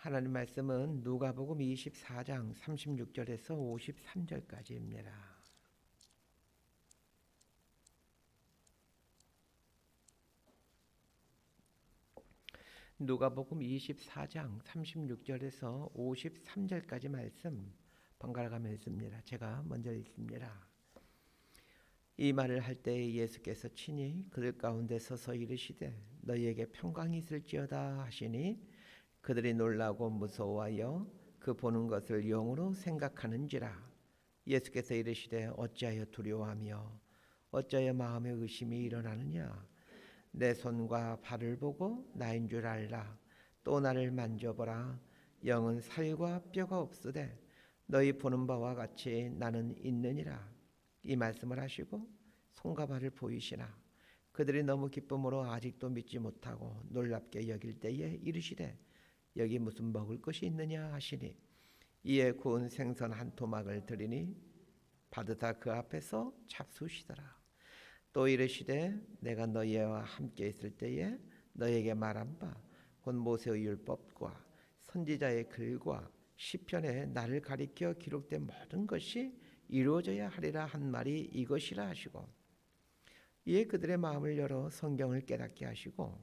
하나님 말씀은 누가복음 24장 36절에서 53절까지입니다. 누가복음 24장 36절에서 53절까지 말씀 번갈아 가며 읽습니다. 제가 먼저 읽습니다. 이 말을 할때 예수께서 친히 그들 가운데 서서 이르시되 너희에게 평강이 있을지어다 하시니 그들이 놀라고 무서워하여 그 보는 것을 영으로 생각하는지라. 예수께서 이르시되 어찌하여 두려워하며 어찌하여 마음에 의심이 일어나느냐? 내 손과 발을 보고 나인 줄 알라. 또 나를 만져보라. 영은 살과 뼈가 없으되 너희 보는 바와 같이 나는 있느니라. 이 말씀을 하시고 손과 발을 보이시나? 그들이 너무 기쁨으로 아직도 믿지 못하고 놀랍게 여길 때에 이르시되 여기 무슨 먹을 것이 있느냐 하시니 이에 구운 생선 한 토막을 드리니 받으사 그 앞에서 잡수시더라. 또 이르시되 내가 너희와 함께 있을 때에 너희에게 말한 바 곧 모세의 율법과 선지자의 글과 시편에 나를 가리켜 기록된 모든 것이 이루어져야 하리라 한 말이 이것이라 하시고 이에 그들의 마음을 열어 성경을 깨닫게 하시고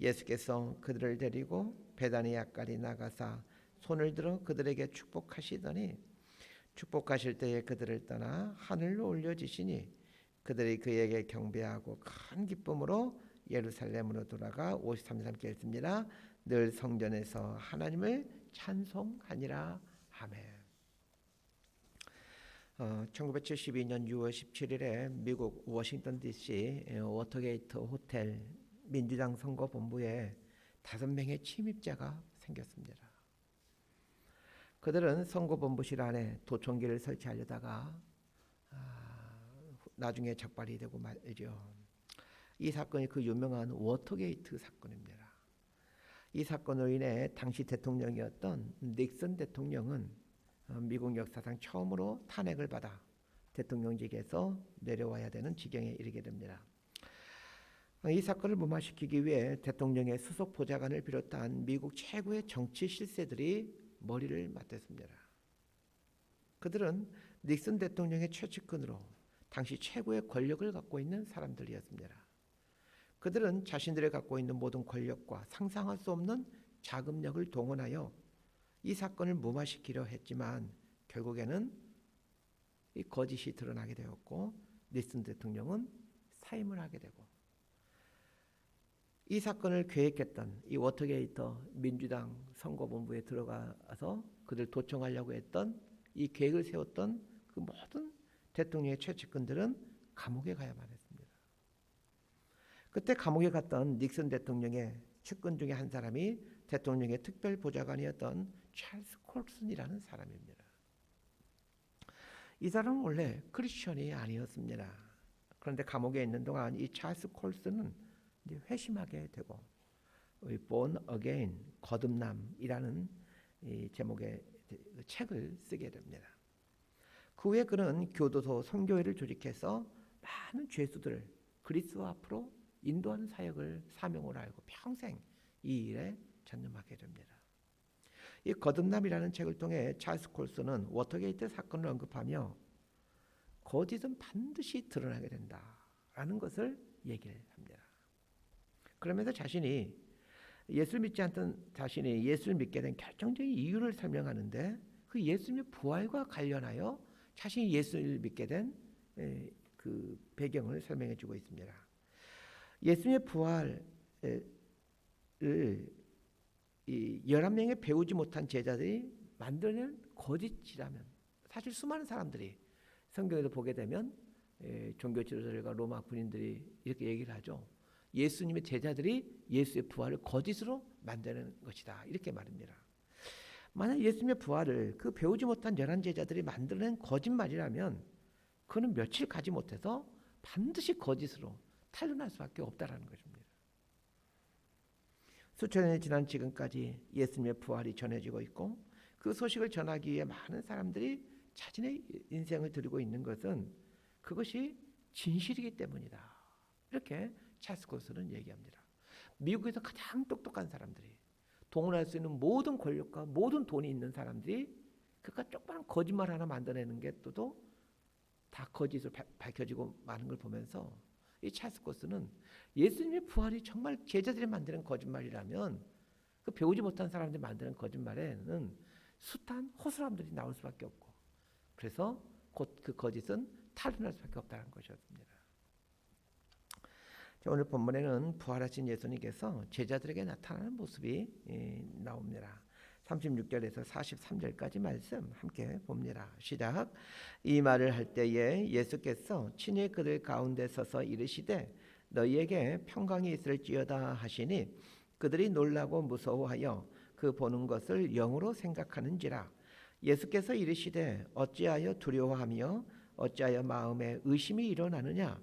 예수께서 그들을 데리고 베다니아까지 나가사 손을 들어 그들에게 축복하시더니 축복하실 때에 그들을 떠나 하늘로 올려지시니 그들이 그에게 경배하고 큰 기쁨으로 예루살렘으로 돌아가 53절 함께 읽습니다. 늘 성전에서 하나님을 찬송하니라 아멘. 어, 1972년 6월 17일에 미국 워싱턴 D.C. 워터게이트 호텔 민주당 선거 본부에 다섯 명의 침입자가 생겼습니다. 그들은 선거 본부실 안에 도청기를 설치하려다가 아, 나중에 적발이 되고 말이죠. 이 사건이 그 유명한 워터게이트 사건입니다. 이 사건으로 인해 당시 대통령이었던 닉슨 대통령은 어, 미국 역사상 처음으로 탄핵을 받아 대통령직에서 내려와야 되는 지경에 이르게 됩니다. 어, 이 사건을 무마시키기 위해 대통령의 수석 보좌관을 비롯한 미국 최고의 정치 실세들이 머리를 맞댔습니다. 그들은 닉슨 대통령의 최측근으로 당시 최고의 권력을 갖고 있는 사람들이었습니다. 그들은 자신들이 갖고 있는 모든 권력과 상상할 수 없는 자금력을 동원하여 이 사건을 무마시키려 했지만 결국에는 이 거짓이 드러나게 되었고 닉슨 대통령은 사임을 하게 되고 이 사건을 계획했던 이 워터게이터 민주당 선거본부에 들어가서 그들 도청하려고 했던 이 계획을 세웠던 그 모든 대통령의 최측근들은 감옥에 가야만 했습니다. 그때 감옥에 갔던 닉슨 대통령의 측근 중에 한 사람이 대통령의 특별 보좌관이었던 찰스 콜슨이라는 사람입니다. 이 사람은 원래 크리스천이 아니었습니다. 그런데 감옥에 있는 동안 이 찰스 콜슨은 회심하게 되고 Born Again 거듭남이라는 제목의 책을 쓰게 됩니다. 그 후에 그는 교도소 선교회를 조직해서 많은 죄수들을 그리스도 앞으로 인도하는 사역을 사명으로 알고 평생 이 일에 전념하게 됩니다. 이 거듭남이라는 책을 통해 찰스 콜슨은 워터게이트 사건을 언급하며 거짓은 반드시 드러나게 된다라는 것을 얘기를 합니다. 그러면서 자신이 예수를 믿지 않던 자신이 예수를 믿게 된 결정적인 이유를 설명하는데 그 예수님의 부활과 관련하여 자신이 예수를 믿게 된 그 배경을 설명해 주고 있습니다. 예수님의 부활을 이 11명의 배우지 못한 제자들이 만들어낸 거짓이라면 사실 수많은 사람들이 성경에도 보게 되면 종교 지도자들과 로마 군인들이 이렇게 얘기를 하죠. 예수님의 제자들이 예수의 부활을 거짓으로 만드는 것이다. 이렇게 말합니다. 만약 예수님의 부활을 그 배우지 못한 열한 제자들이 만들어낸 거짓말이라면 그는 며칠 가지 못해서 반드시 거짓으로 탄로날 수밖에 없다라는 것입니다. 수천 년이 지난 지금까지 예수님의 부활이 전해지고 있고 그 소식을 전하기 위해 많은 사람들이 자신의 인생을 드리고 있는 것은 그것이 진실이기 때문이다. 이렇게 찰스 고스는 얘기합니다. 미국에서 가장 똑똑한 사람들이 동원할 수 있는 모든 권력과 모든 돈이 있는 사람들이 그가 조그마한 거짓말 하나 만들어내는 게 또도 다 거짓으로 바- 밝혀지고 마는 걸 보면서 이 찰스 코스는 예수님의 부활이 정말 제자들이 만드는 거짓말이라면 그 배우지 못한 사람들이 만드는 거짓말에는 숱한 허술함들이 나올 수밖에 없고 그래서 곧 그 거짓은 탄로날 수밖에 없다는 것이었습니다. 자, 오늘 본문에는 부활하신 예수님께서 제자들에게 나타나는 모습이 예, 나옵니다. 36절에서 43절까지 말씀 함께 봅니다. 시작. 이 말을 할 때에 예수께서 친히 그들 가운데 서서 이르시되 너희에게 평강이 있을지어다 하시니 그들이 놀라고 무서워하여 그 보는 것을 영으로 생각하는지라 예수께서 이르시되 어찌하여 두려워하며 어찌하여 마음에 의심이 일어나느냐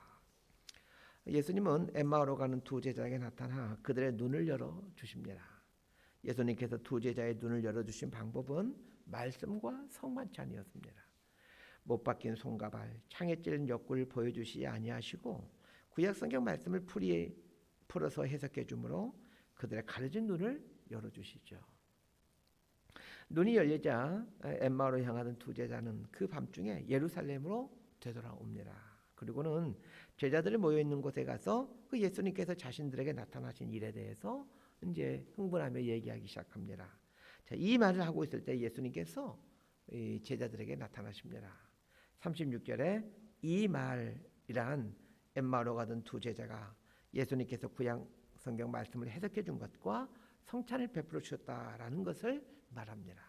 예수님은 엠마오로 가는 두 제자에게 나타나 그들의 눈을 열어 주십니다. 예수님께서 두 제자의 눈을 열어 주신 방법은 말씀과 성만찬이었습니다. 못 박힌 손과 발, 창에 찔린 옆구리를 보여주시지 아니하시고 구약 성경 말씀을 풀이 풀어서 해석해 주므로 그들의 가려진 눈을 열어 주시죠. 눈이 열리자 엠마오로 향하던 두 제자는 그 밤중에 예루살렘으로 되돌아옵니다. 그리고는 제자들이 모여 있는 곳에 가서 그 예수님께서 자신들에게 나타나신 일에 대해서 이제 흥분하며 얘기하기 시작합니다. 자, 이 말을 하고 있을 때 예수님께서 이 제자들에게 나타나십니다. 36절에 이 말이란 엠마로 가던 두 제자가 예수님께서 구약 성경 말씀을 해석해 준 것과 성찬을 베풀어 주셨다라는 것을 말합니다.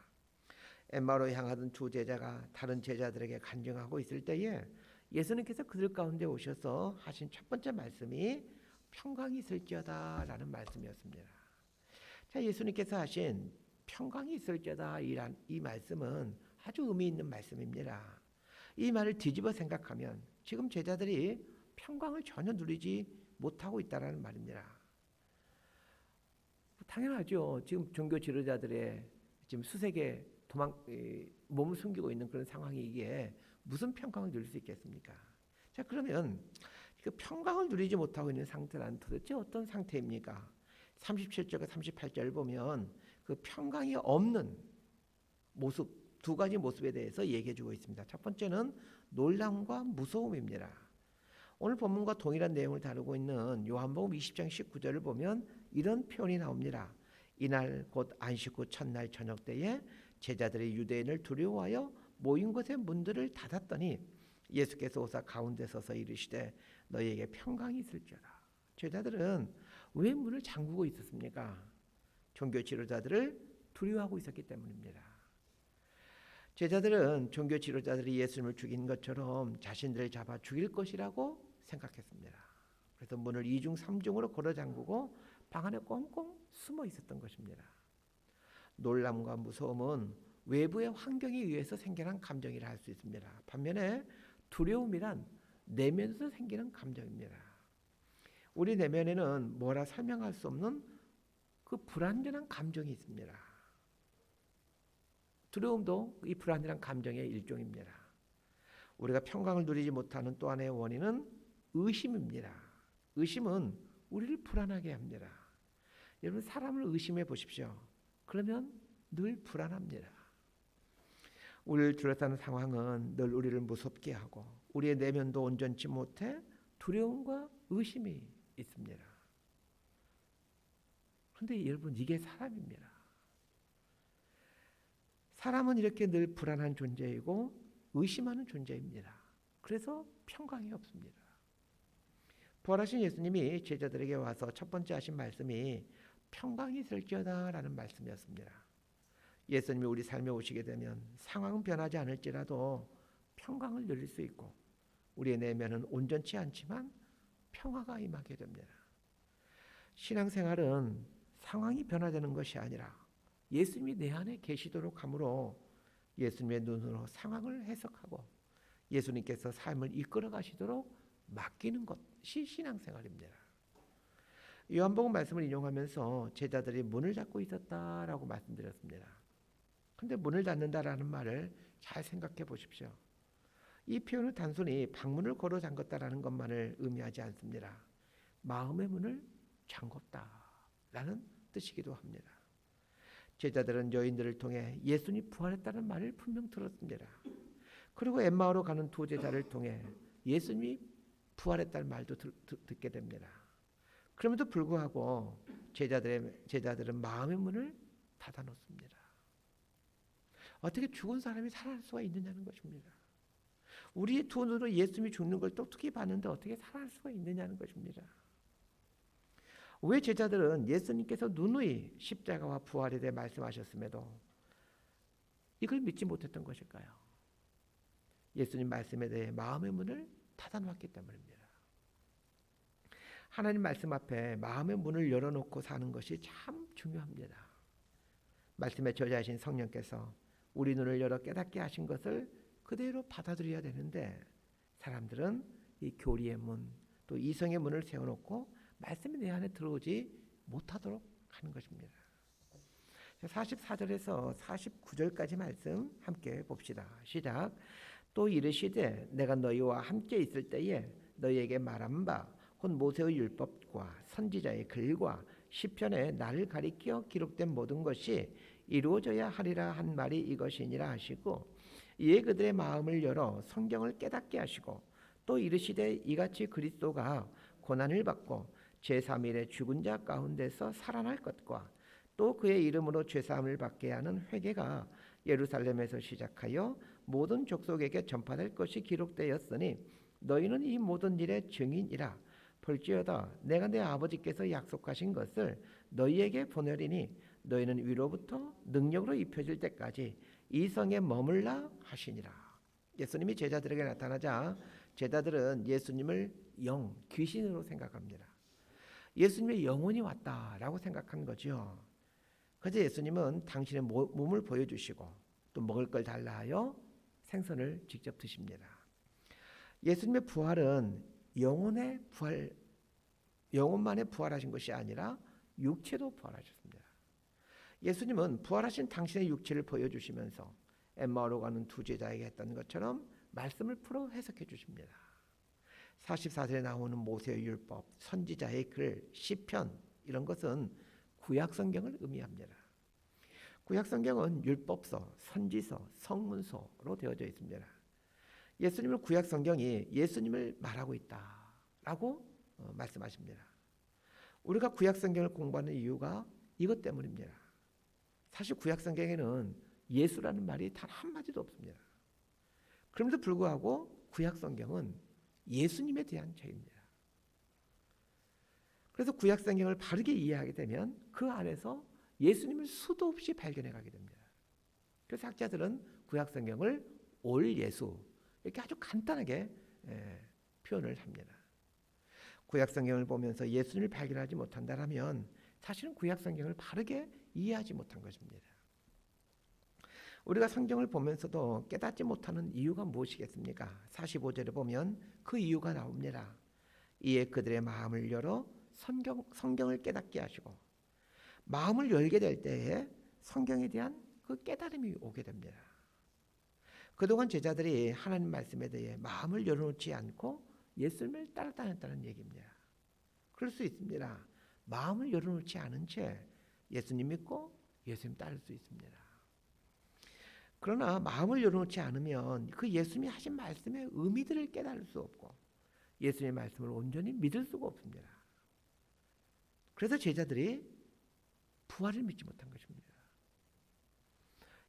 엠마로 향하던 두 제자가 다른 제자들에게 간증하고 있을 때에 예수님께서 그들 가운데 오셔서 하신 첫 번째 말씀이 평강이 있을지어다라는 말씀이었습니다. 자, 예수님께서 하신 평강이 있을지어다 이란 이 말씀은 아주 의미 있는 말씀입니다. 이 말을 뒤집어 생각하면 지금 제자들이 평강을 전혀 누리지 못하고 있다라는 말입니다. 당연하죠. 지금 종교 지도자들의 지금 수색에 도망 이, 몸을 숨기고 있는 그런 상황이 이게 무슨 평강을 누릴 수 있겠습니까? 자 그러면 그 평강을 누리지 못하고 있는 상태란 도대체 어떤 상태입니까? 37절과 38절 보면 그 평강이 없는 모습 두 가지 모습에 대해서 얘기해 주고 있습니다. 첫 번째는 놀람과 무서움입니다. 오늘 본문과 동일한 내용을 다루고 있는 요한복음 20장 19절을 보면 이런 표현이 나옵니다. 이날 곧 안식 후 첫날 저녁 때에 제자들이 유대인을 두려워하여 모인 곳의 문들을 닫았더니 예수께서 오사 가운데 서서 이르시되 너희에게 평강이 있을지어다. 제자들은 왜 문을 잠그고 있었습니까? 종교 지도자들을 두려워하고 있었기 때문입니다. 제자들은 종교 지도자들이 예수님을 죽인 것처럼 자신들을 잡아 죽일 것이라고 생각했습니다. 그래서 문을 이중 삼중으로 걸어 잠그고 방 안에 꽁꽁 숨어 있었던 것입니다. 놀람과 무서움은 외부의 환경에 의해서 생겨난 감정이라 할 수 있습니다. 반면에 두려움이란 내면에서 생기는 감정입니다. 우리 내면에는 뭐라 설명할 수 없는 그 불안전한 감정이 있습니다. 두려움도 이 불안전한 감정의 일종입니다. 우리가 평강을 누리지 못하는 또 하나의 원인은 의심입니다. 의심은 우리를 불안하게 합니다. 여러분 사람을 의심해 보십시오. 그러면 늘 불안합니다. 우리를 둘러싸는 상황은 늘 우리를 무섭게 하고 우리의 내면도 온전치 못해 두려움과 의심이 있습니다. 그런데 여러분 이게 사람입니다. 사람은 이렇게 늘 불안한 존재이고 의심하는 존재입니다. 그래서 평강이 없습니다. 부활하신 예수님이 제자들에게 와서 첫 번째 하신 말씀이 평강이 있을지어다라는 말씀이었습니다. 예수님이 우리 삶에 오시게 되면 상황은 변하지 않을지라도 평강을 누릴 수 있고 우리의 내면은 온전치 않지만 평화가 임하게 됩니다. 신앙생활은 상황이 변화되는 것이 아니라 예수님이 내 안에 계시도록 함으로 예수님의 눈으로 상황을 해석하고 예수님께서 삶을 이끌어 가시도록 맡기는 것이 신앙생활입니다. 요한복음 말씀을 인용하면서 제자들이 문을 닫고 있었다라고 말씀드렸습니다. 근데 문을 닫는다라는 말을 잘 생각해 보십시오. 이 표현은 단순히 방문을 걸어 잠갔다라는 것만을 의미하지 않습니다. 마음의 문을 잠궜다라는 뜻이기도 합니다. 제자들은 여인들을 통해 예수님 부활했다는 말을 분명 들었습니다. 그리고 엠마오로 가는 두 제자를 통해 예수님이 부활했다는 말도 들, 듣, 듣게 됩니다. 그럼에도 불구하고 제자들의 제자들은 마음의 문을 닫아 놓습니다. 어떻게 죽은 사람이 살아날 수가 있느냐는 것입니다. 우리의 두 눈으로 예수님이 죽는 걸 똑똑히 봤는데 어떻게 살아날 수가 있느냐는 것입니다. 왜 제자들은 예수님께서 누누이 십자가와 부활에 대해 말씀하셨음에도 이걸 믿지 못했던 것일까요? 예수님 말씀에 대해 마음의 문을 닫아놓았기 때문입니다. 하나님 말씀 앞에 마음의 문을 열어놓고 사는 것이 참 중요합니다. 말씀의 저자이신 성령께서 우리 눈을 열어 깨닫게 하신 것을 그대로 받아들여야 되는데 사람들은 이 교리의 문, 또 이성의 문을 세워놓고 말씀이 내 안에 들어오지 못하도록 하는 것입니다. 44절에서 49절까지 말씀 함께 봅시다. 시작. 또 이르시되 내가 너희와 함께 있을 때에 너희에게 말한 바 곧 모세의 율법과 선지자의 글과 시편에 나를 가리켜 기록된 모든 것이 이루어져야 하리라 한 말이 이것이니라 하시고 이에 그들의 마음을 열어 성경을 깨닫게 하시고 또 이르시되 이같이 그리스도가 고난을 받고 제3일에 죽은 자 가운데서 살아날 것과 또 그의 이름으로 죄사함을 받게 하는 회개가 예루살렘에서 시작하여 모든 족속에게 전파될 것이 기록되었으니 너희는 이 모든 일의 증인이라. 볼지어다 내가 내 아버지께서 약속하신 것을 너희에게 보내리니 너희는 위로부터 능력으로 입혀질 때까지 이 성에 머물라 하시니라. 예수님이 제자들에게 나타나자 제자들은 예수님을 영 귀신으로 생각합니다. 예수님의 영혼이 왔다라고 생각한 거죠. 그래서 예수님은 당신의 몸을 보여주시고 또 먹을 걸 달라 하여 생선을 직접 드십니다. 예수님의 부활은 영혼의 부활, 영혼만의 부활하신 것이 아니라 육체도 부활하셨습니다. 예수님은 부활하신 당신의 육체를 보여주시면서 엠마오로 가는 두 제자에게 했던 것처럼 말씀을 풀어 해석해 주십니다. 44절에 나오는 모세의 율법, 선지자의 글, 시편 이런 것은 구약 성경을 의미합니다. 구약 성경은 율법서, 선지서, 성문서로 되어져 있습니다. 예수님은 구약 성경이 예수님을 말하고 있다라고 어, 말씀하십니다. 우리가 구약 성경을 공부하는 이유가 이것 때문입니다. 사실 구약 성경에는 예수라는 말이 단 한마디도 없습니다. 그럼에도 불구하고 구약 성경은 예수님에 대한 죄입니다. 그래서 구약 성경을 바르게 이해하게 되면 그 안에서 예수님을 수도 없이 발견해 가게 됩니다. 그래서 학자들은 구약 성경을 올 예수 이렇게 아주 간단하게 예, 표현을 합니다. 구약 성경을 보면서 예수님을 발견하지 못한다라면 사실은 구약 성경을 바르게 이해하지 못한 것입니다. 우리가 성경을 보면서도 깨닫지 못하는 이유가 무엇이겠습니까? 45절에 보면 그 이유가 나옵니다. 이에 그들의 마음을 열어 성경, 성경을 깨닫게 하시고 마음을 열게 될 때에 성경에 대한 그 깨달음이 오게 됩니다. 그동안 제자들이 하나님 말씀에 대해 마음을 열어놓지 않고 예수님을 따라다녔다는 얘기입니다. 그럴 수 있습니다. 마음을 열어놓지 않은 채 예수님 믿고 예수님 따를 수 있습니다. 그러나 마음을 열어놓지 않으면 그 예수님이 하신 말씀의 의미들을 깨달을 수 없고 예수님의 말씀을 온전히 믿을 수가 없습니다. 그래서 제자들이 부활을 믿지 못한 것입니다.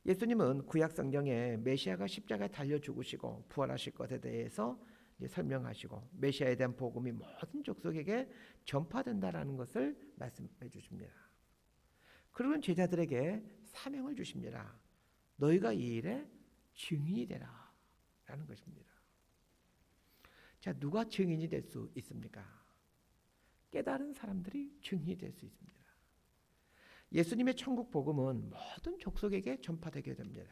예수님은 구약 성경에 메시아가 십자가에 달려 죽으시고 부활하실 것에 대해서 설명하시고 메시아에 대한 복음이 모든 족속에게 전파된다라는 것을 말씀해 주십니다. 그리고 제자들에게 사명을 주십니다. 너희가 이 일에 증인이 되라 라는 것입니다. 자, 누가 증인이 될 수 있습니까? 깨달은 사람들이 증인이 될 수 있습니다. 예수님의 천국 복음은 모든 족속에게 전파되게 됩니다.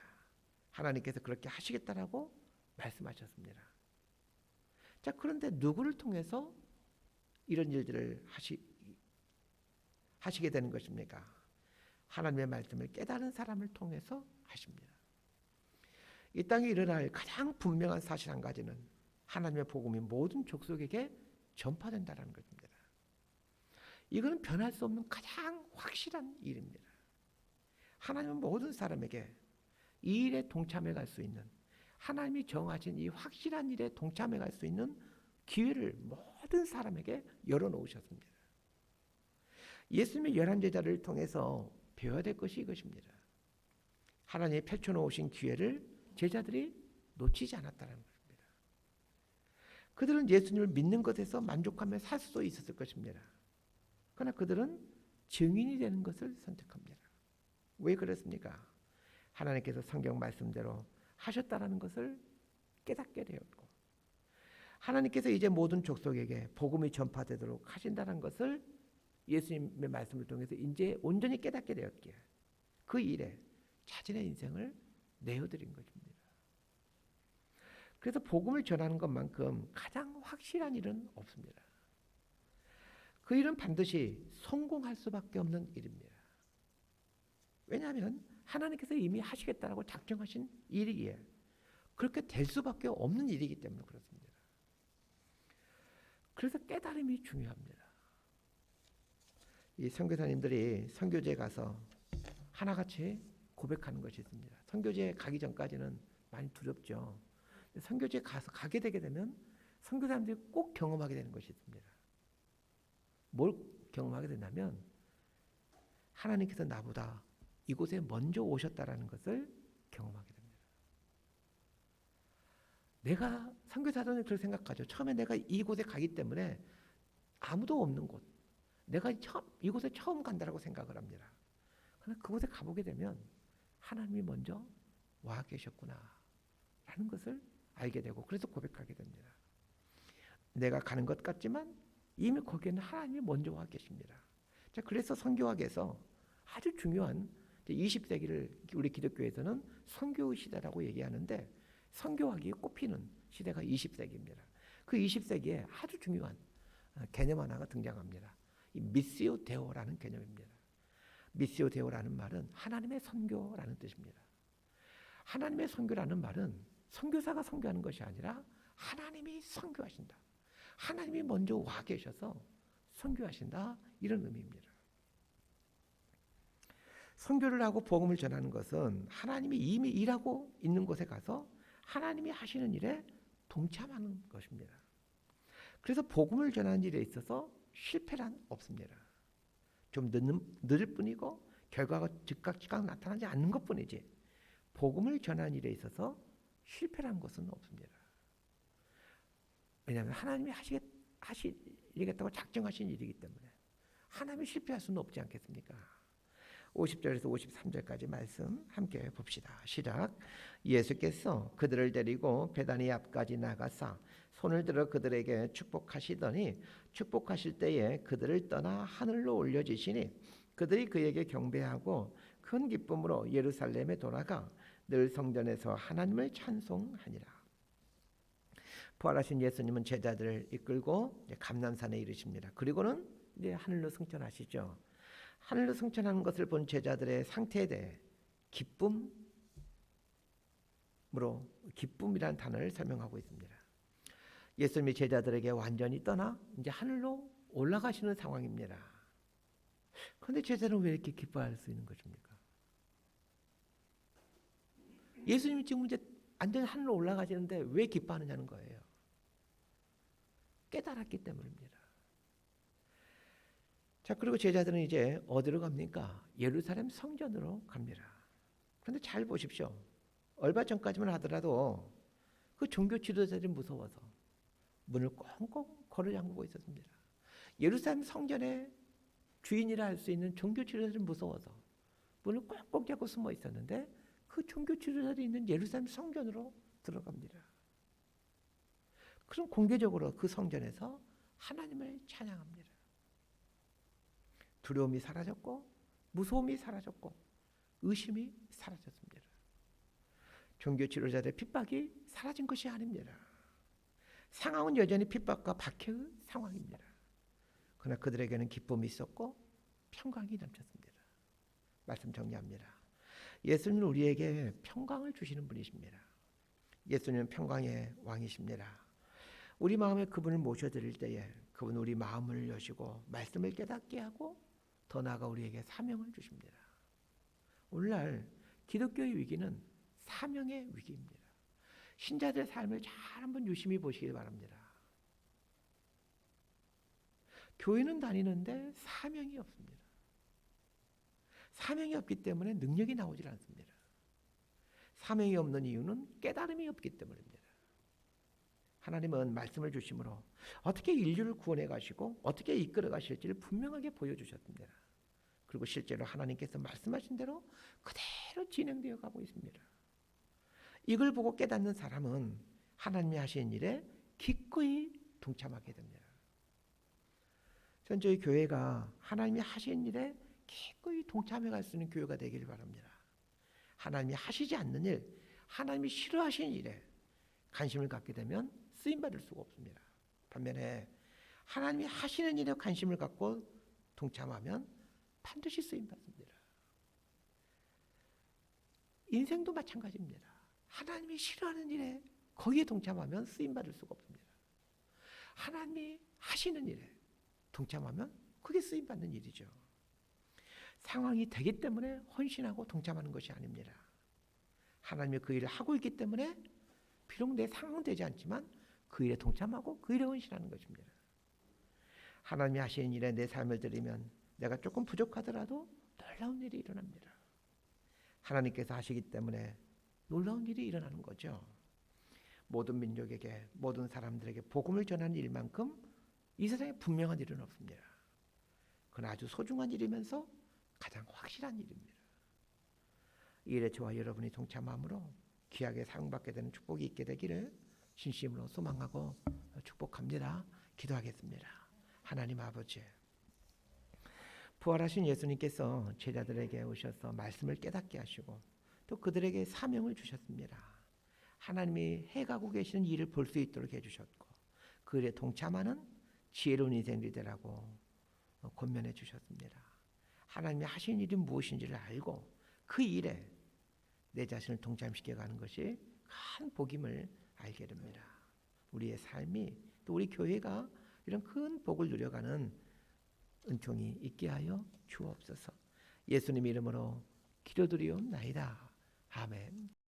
하나님께서 그렇게 하시겠다라고 말씀하셨습니다. 자, 그런데 누구를 통해서 이런 일들을 하시 하시게 되는 것입니까? 하나님의 말씀을 깨달은 사람을 통해서 하십니다. 이 땅에 일어날 가장 분명한 사실 한 가지는 하나님의 복음이 모든 족속에게 전파된다는 것입니다. 이거는 변할 수 없는 가장 확실한 일입니다. 하나님은 모든 사람에게 이 일에 동참해 갈 수 있는 하나님이 정하신 이 확실한 일에 동참해 갈 수 있는 기회를 모든 사람에게 열어 놓으셨습니다. 예수님의 열한 제자를 통해서 배워야 될 것이 이것입니다. 하나님이 펼쳐 놓으신 기회를 제자들이 놓치지 않았다는 것입니다. 그들은 예수님을 믿는 것에서 만족하며 살 수도 있었을 것입니다. 그러나 그들은 증인이 되는 것을 선택합니다. 왜 그렇습니까? 하나님께서 성경 말씀대로 하셨다라는 것을 깨닫게 되었고 하나님께서 이제 모든 족속에게 복음이 전파되도록 하신다는 것을 예수님의 말씀을 통해서 이제 온전히 깨닫게 되었기에 그 일에 자신의 인생을 내어드린 것입니다. 그래서 복음을 전하는 것만큼 가장 확실한 일은 없습니다. 그 일은 반드시 성공할 수밖에 없는 일입니다. 왜냐하면 하나님께서 이미 하시겠다라고 작정하신 일이기에 그렇게 될 수밖에 없는 일이기 때문에 그렇습니다. 그래서 깨달음이 중요합니다. 이 선교사님들이 선교지에 가서 하나같이 고백하는 것이 있습니다. 선교지에 가기 전까지는 많이 두렵죠. 선교지에 가서 가게 되게 되면 선교사님들이 꼭 경험하게 되는 것이 있습니다. 뭘 경험하게 되냐면 하나님께서 나보다 이곳에 먼저 오셨다라는 것을 경험하게 됩니다. 내가 선교사들은 그렇게 생각하죠. 처음에 내가 이곳에 가기 때문에 아무도 없는 곳, 내가 처음, 이곳에 처음 간다라고 생각을 합니다. 그러나 그곳에 가보게 되면 하나님이 먼저 와 계셨구나 라는 것을 알게 되고 그래서 고백하게 됩니다. 내가 가는 것 같지만 이미 거기에는 하나님이 먼저 와 계십니다. 자, 그래서 선교학에서 아주 중요한 20세기를 우리 기독교에서는 선교 시대라고 얘기하는데 선교학이 꼽히는 시대가 20세기입니다. 그 20세기에 아주 중요한 개념 하나가 등장합니다. 이 미시오 데오라는 개념입니다. 미시오 데오라는 말은 하나님의 선교라는 뜻입니다. 하나님의 선교라는 말은 선교사가 선교하는 것이 아니라 하나님이 선교하신다. 하나님이 먼저 와 계셔서 선교하신다 이런 의미입니다. 선교를 하고 복음을 전하는 것은 하나님이 이미 일하고 있는 곳에 가서 하나님이 하시는 일에 동참하는 것입니다. 그래서 복음을 전하는 일에 있어서 실패란 없습니다. 좀 늦는, 늦을 뿐이고 결과가 즉각 즉각 나타나지 않는 것뿐이지 복음을 전하는 일에 있어서 실패란 것은 없습니다. 왜냐하면 하나님이 하시겠, 하시겠다고 작정하신 일이기 때문에 하나님이 실패할 수는 없지 않겠습니까? 50절에서 53절까지 말씀 함께 봅시다. 시작. 예수께서 그들을 데리고 베다니 앞까지 나가사 손을 들어 그들에게 축복하시더니 축복하실 때에 그들을 떠나 하늘로 올려지시니 그들이 그에게 경배하고 큰 기쁨으로 예루살렘에 돌아가 늘 성전에서 하나님을 찬송하니라. 부활하신 예수님은 제자들을 이끌고 감난산에 이르십니다. 그리고는 이제 하늘로 승천하시죠. 하늘로 승천하는 것을 본 제자들의 상태에 대해 기쁨으로 기쁨이라는 단어를 설명하고 있습니다. 예수님이 제자들에게 완전히 떠나 이제 하늘로 올라가시는 상황입니다. 그런데 제자는 왜 이렇게 기뻐할 수 있는 것입니까? 예수님이 지금 이제 완전히 하늘로 올라가시는데 왜 기뻐하느냐는 거예요. 깨달았기 때문입니다. 자, 그리고 제자들은 이제 어디로 갑니까? 예루살렘 성전으로 갑니다. 그런데 잘 보십시오. 얼마 전까지만 하더라도 그 종교 지도자들이 무서워서 문을 꽁꽁 걸어 잠그고 있었습니다. 예루살렘 성전의 주인이라 할 수 있는 종교 지도자들이 무서워서 문을 꽁꽁 잡고 숨어 있었는데 그 종교 지도자들이 있는 예루살렘 성전으로 들어갑니다. 그럼 공개적으로 그 성전에서 하나님을 찬양합니다. 두려움이 사라졌고 무서움이 사라졌고 의심이 사라졌습니다. 종교 지도자들의 핍박이 사라진 것이 아닙니다. 상황은 여전히 핍박과 박해의 상황입니다. 그러나 그들에게는 기쁨이 있었고 평강이 넘쳤습니다. 말씀 정리합니다. 예수님은 우리에게 평강을 주시는 분이십니다. 예수님은 평강의 왕이십니다. 우리 마음에 그분을 모셔드릴 때에 그분 우리 마음을 여시고 말씀을 깨닫게 하고 더 나아가 우리에게 사명을 주십니다. 오늘날 기독교의 위기는 사명의 위기입니다. 신자들의 삶을 잘 한번 유심히 보시기 바랍니다. 교회는 다니는데 사명이 없습니다. 사명이 없기 때문에 능력이 나오질 않습니다. 사명이 없는 이유는 깨달음이 없기 때문입니다. 하나님은 말씀을 주심으로 어떻게 인류를 구원해 가시고 어떻게 이끌어 가실지를 분명하게 보여주셨습니다. 그리고 실제로 하나님께서 말씀하신 대로 그대로 진행되어 가고 있습니다. 이걸 보고 깨닫는 사람은 하나님이 하신 일에 기꺼이 동참하게 됩니다. 전 저희 교회가 하나님이 하신 일에 기꺼이 동참해 갈 수 있는 교회가 되길 바랍니다. 하나님이 하시지 않는 일, 하나님이 싫어하시는 일에 관심을 갖게 되면 쓰임 받을 수가 없습니다. 반면에 하나님이 하시는 일에 관심을 갖고 동참하면 반드시 쓰임 받습니다. 인생도 마찬가지입니다. 하나님이 싫어하는 일에 거기에 동참하면 쓰임 받을 수가 없습니다. 하나님이 하시는 일에 동참하면 그게 쓰임 받는 일이죠. 상황이 되기 때문에 헌신하고 동참하는 것이 아닙니다. 하나님이 그 일을 하고 있기 때문에 비록 내 상황은 되지 않지만 그 일에 동참하고 그 일에 헌신하는 것입니다. 하나님이 하시는 일에 내 삶을 드리면 내가 조금 부족하더라도 놀라운 일이 일어납니다. 하나님께서 하시기 때문에 놀라운 일이 일어나는 거죠. 모든 민족에게 모든 사람들에게 복음을 전하는 일만큼 이 세상에 분명한 일은 없습니다. 그건 아주 소중한 일이면서 가장 확실한 일입니다. 이 일에 저와 여러분이 동참함으로 귀하게 사용받게 되는 축복이 있게 되기를 진심으로 소망하고 축복합니다. 기도하겠습니다. 하나님 아버지 부활하신 예수님께서 제자들에게 오셔서 말씀을 깨닫게 하시고 또 그들에게 사명을 주셨습니다. 하나님이 해가고 계시는 일을 볼 수 있도록 해주셨고 그 일에 동참하는 지혜로운 인생이 되라고 권면해 주셨습니다. 하나님이 하신 일이 무엇인지를 알고 그 일에 내 자신을 동참시켜 가는 것이 큰 복임을 알게 됩니다. 우리의 삶이 또 우리 교회가 이런 큰 복을 누려가는 은총이 있게 하여 주옵소서. 예수님 이름으로 기도드리옵나이다. 아멘.